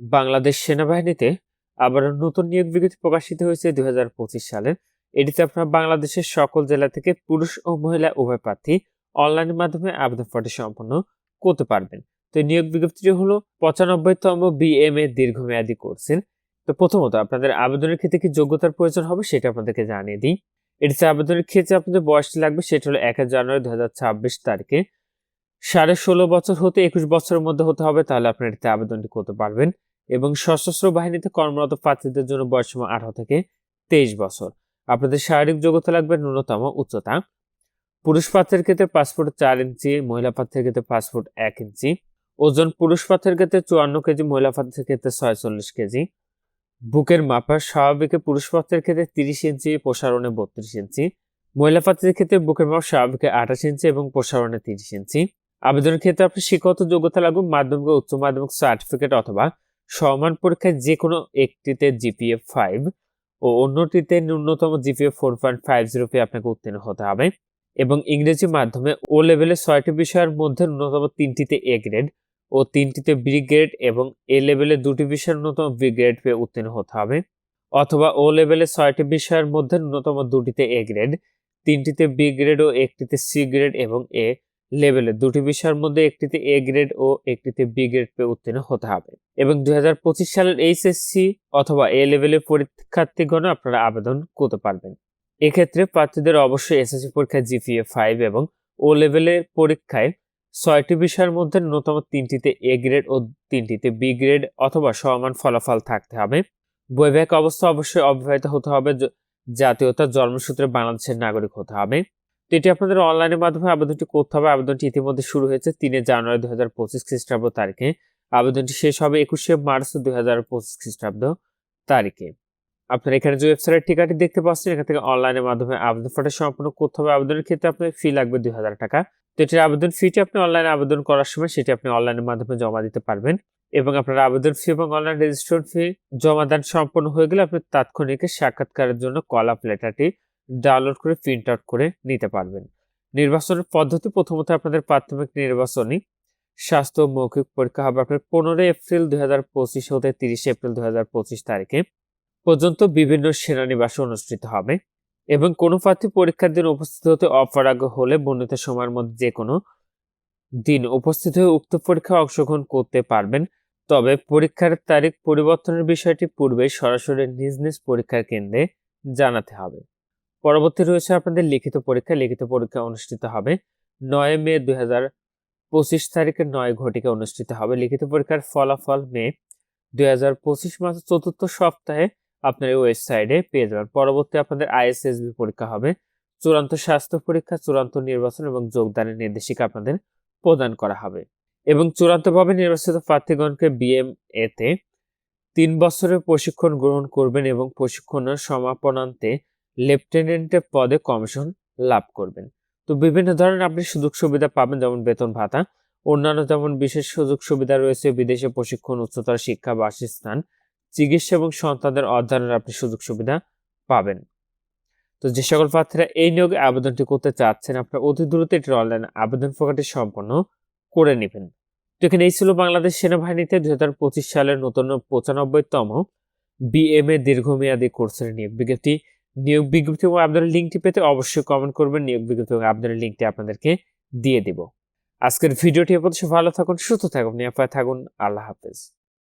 বাংলাদেশ সেনাবাহিনীতে আবার নতুন নিয়োগ বিজ্ঞপ্তি প্রকাশিত হয়েছে দুই হাজার পঁচিশ সালের। এটিতে আপনারা বাংলাদেশের সকল জেলা থেকে পুরুষ ও মহিলা উভয় প্রার্থী অনলাইনের মাধ্যমে আবেদন ফর্মটি সম্পন্ন করতে পারবেন। তো নিয়োগ বিজ্ঞপ্তিটি হলো পঁচানব্বইতম বিএমএ দীর্ঘমেয়াদী কোর্সের। তো প্রথমত আপনাদের আবেদনের ক্ষেত্রে কি যোগ্যতার প্রয়োজন হবে সেটা আপনাদেরকে জানিয়ে দিই। এটিতে আবেদনের ক্ষেত্রে আপনাদের বয়সটি লাগবে সেটা হলো এক জানুয়ারি দুই হাজার ছাব্বিশ তারিখে। সাড়ে ষোলো বছর হতে একুশ বছরের মধ্যে হতে হবে, তাহলে আপনার এটিতে আবেদনটি করতে পারবেন। এবং সশস্ত্র বাহিনীতে কর্মরত প্রার্থীদের জন্য বয়সসীমা আঠারো থেকে তেইশ বছর। আপনাদের শারীরিক যোগ্যতা লাগবে ন্যূনতম উচ্চতা। পুরুষ প্রার্থীর ক্ষেত্রে পাসপোর্ট চার ইঞ্চি, মহিলা প্রার্থীর ক্ষেত্রে পাসপোর্ট এক ইঞ্চি। ওজন পুরুষ প্রার্থীর ক্ষেত্রে চুয়ান্ন কেজি, মহিলা প্রার্থীর ক্ষেত্রে ছয়চল্লিশ কেজি। বুকের মাপা স্বাভাবিকে পুরুষ প্রার্থীর ক্ষেত্রে তিরিশ ইঞ্চি, প্রসারণে বত্রিশ ইঞ্চি। মহিলা প্রার্থীদের ক্ষেত্রে বুকের মাপ স্বাভাবিকে আঠাশ ইঞ্চি এবং প্রসারণে তিরিশ ইঞ্চি। আবেদনের ক্ষেত্রে আপনার শিক্ষাগত যোগ্যতা লাগবে মাধ্যমিক উচ্চ মাধ্যমিক সার্টিফিকেট অথবা সমান পরীক্ষায় যে কোনো একটিতে জিপিএ ফাইভ ও অন্যটিতে ন্যূনতম GPA four point five zero পেয়ে আপনাকে উত্তীর্ণ হতে হবে এবং ইংরেজি মাধ্যমে ও লেভেলে ছয়টি বিষয়ের মধ্যে ন্যূনতম তিনটিতে এ গ্রেড ও তিনটিতে বি গ্রেড এবং এ লেভেলে দুটি বিষয়ের ন্যূনতম বি গ্রেড পেয়ে উত্তীর্ণ হতে হবে অথবা ও লেভেলে ছয়টি বিষয়ের মধ্যে ন্যূনতম দুটিতে এ গ্রেড তিনটিতে বি গ্রেড ও একটিতে সি গ্রেড এবং এ লেভেলে দুটি বিষয়ের মধ্যে একটিতে এ গ্রেড ও একটিতে বি গ্রেড পেয়ে উত্তীর্ণ হতে হবে। এবং দুই হাজার পঁচিশ সালের এইচএসসি অথবা এ লেভেলের পরীক্ষার্থীগণ আপনারা আবেদন করতে পারবেন। এক্ষেত্রে প্রার্থীদের অবশ্যই এসএসসি পরীক্ষায় জিপিএ ফাইভ এবং ও লেভেলের পরীক্ষায় ছয়টি বিষয়ের মধ্যে ন্যূনতম তিনটিতে এ গ্রেড ও তিনটিতে বি গ্রেড অথবা সমান ফলাফল থাকতে হবে। বৈবাহিক অবস্থা অবশ্যই অবিবাহিত হতে হবে। জাতীয়তা জন্মসূত্রে বাংলাদেশের নাগরিক হতে হবে। তো এটি আপনাদের অনলাইনের মাধ্যমে আবেদনটি করতে হবে। আবেদনটি ইতিমধ্যে শুরু হয়েছে তিনে জানুয়ারি দু হাজার পঁচিশ খ্রিস্টাব্দ তারিখে। আবেদনটি শেষ হবে একুশে মার্চ দু হাজার পঁচিশ খ্রিস্টাব্দ তারিখে। আপনার এখানে যে ওয়েবসাইটের ঠিকাটি দেখতে পাচ্ছেন, এখান থেকে অনলাইনের মাধ্যমে আবেদন ফটো সম্পূর্ণ করতে হবে। আবেদনের ক্ষেত্রে আপনার ফি লাগবে দুই হাজার টাকা। তো এটির আবেদন ফিটি আপনি অনলাইনে আবেদন করার সময় সেটি আপনি অনলাইনের মাধ্যমে জমা দিতে পারবেন এবং আপনার আবেদন ফি এবং অনলাইন রেজিস্ট্রেশন ফি জমা দান সম্পন্ন হয়ে গেলে আপনি তাৎক্ষণিক সাক্ষাৎকারের জন্য কল আপ লেটারটি ডাউনলোড করে প্রিন্ট আউট করে নিতে পারবেন। নির্বাচনের পদ্ধতি প্রথমত আপনাদের প্রাথমিক নির্বাচনী স্বাস্থ্য মৌখিক পরীক্ষা হবে আপনার পনেরোই এপ্রিল দুই হাজার পঁচিশ হতে তিরিশে এপ্রিল দুই হাজার পঁচিশ তারিখে পর্যন্ত বিভিন্ন সেনানিবাসে অনুষ্ঠিত হবে এবং কোনো প্রার্থী পরীক্ষার দিন উপস্থিত হতে অপরাগ্য হলে বর্ণিত সময়ের মধ্যে যে কোনো দিন উপস্থিত হয়ে উক্ত পরীক্ষায় অংশগ্রহণ করতে পারবেন। তবে পরীক্ষার তারিখ পরিবর্তনের বিষয়টি পূর্বে সরাসরি নিজ নিজ পরীক্ষার কেন্দ্রে জানাতে হবে। পরবর্তী রয়েছে আপনাদের লিখিত পরীক্ষা। লিখিত পরীক্ষা অনুষ্ঠিত হবে নয় মে দুই হাজার পঁচিশ তারিখে নয় ঘটিকা অনুষ্ঠিত হবে। লিখিত পরীক্ষার ফলাফল মে দুই হাজার পঁচিশ মাসের চতুর্থ সপ্তাহে আপনার এই ওয়েবসাইটে পেয়ে যাবেন। পরবর্তী আপনাদের আইএসএসবি পরীক্ষা হবে। চূড়ান্ত স্বাস্থ্য পরীক্ষা, চূড়ান্ত নির্বাচন এবং যোগদানের নির্দেশিকা আপনাদের প্রদান করা হবে। এবং চূড়ান্তভাবে নির্বাচিত প্রার্থীগণকে বিএম এতে তিন বছরের প্রশিক্ষণ গ্রহণ করবেন এবং প্রশিক্ষণের সমাপনান্তে লেফটেন্যান্টের পদে কমিশন লাভ করবেন। তো বিভিন্ন ধরনের আপনি সুযোগ সুবিধা পাবেন, যেমন বেতন ভাতা। অন্যান্য যেমন বিশেষ সুযোগ সুবিধা রয়েছে, বিদেশে প্রশিক্ষণ, উচ্চতর শিক্ষা বাসস্থান চিকিৎসা এবং সন্তানদের অধ্যয়নের আপনি সুযোগ সুবিধা পাবেন। তো যে সকল প্রার্থীরা এই নিয়োগে আবেদনটি করতে চাচ্ছেন, আপনার অতি দ্রুত এটির অনলাইন আবেদন প্রকারটি সম্পন্ন করে নেবেন। তো এখানে এই ছিল বাংলাদেশ সেনাবাহিনীতে দুই হাজার পঁচিশ সালের নতুন পঁচানব্বইতম বিএমএ দীর্ঘমেয়াদী কোর্সের নিয়োগ। বিজ্ঞপ্তি নিয়োগ বিজ্ঞপ্তি এবং আবেদনের লিঙ্কটি পেতে অবশ্যই কমেন্ট করবেন। নিয়োগ বিজ্ঞপ্তি এবং আবেদনের লিঙ্কটি আপনাদেরকে দিয়ে দিব। আজকের ভিডিওটি এ ভালো থাকুন, সুস্থ থাকুন, নিরাপদ থাকুন। আল্লাহ হাফেজ।